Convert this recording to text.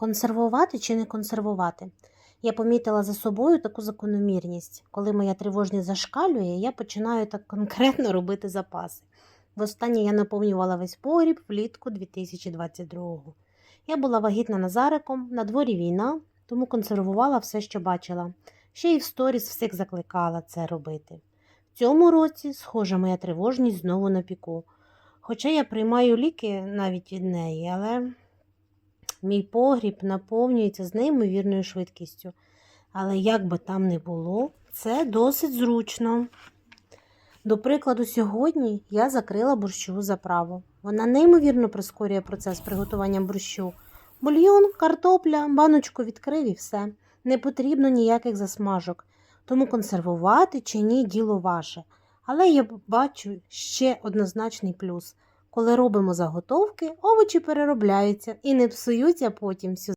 Консервувати чи не консервувати? Я помітила за собою таку закономірність. Коли моя тривожність зашкалює, я починаю так конкретно робити запаси. Востаннє я наповнювала весь погріб влітку 2022-го. Я була вагітна Назариком, на дворі війна, тому консервувала все, що бачила. Ще й в сторіс всіх закликала це робити. В цьому році, схожа моя тривожність знову на піку. Хоча я приймаю ліки навіть від неї, але Мій погріб наповнюється з неймовірною швидкістю. Але як би там не було, це досить зручно. До прикладу, сьогодні я закрила борщову заправу. Вона неймовірно прискорює процес приготування борщу. Бульйон, картопля, баночку відкрив і все. Не потрібно ніяких засмажок. Тому консервувати чи ні діло ваше. Але я бачу ще однозначний плюс. Коли робимо заготовки, овочі переробляються і не псуються потім всю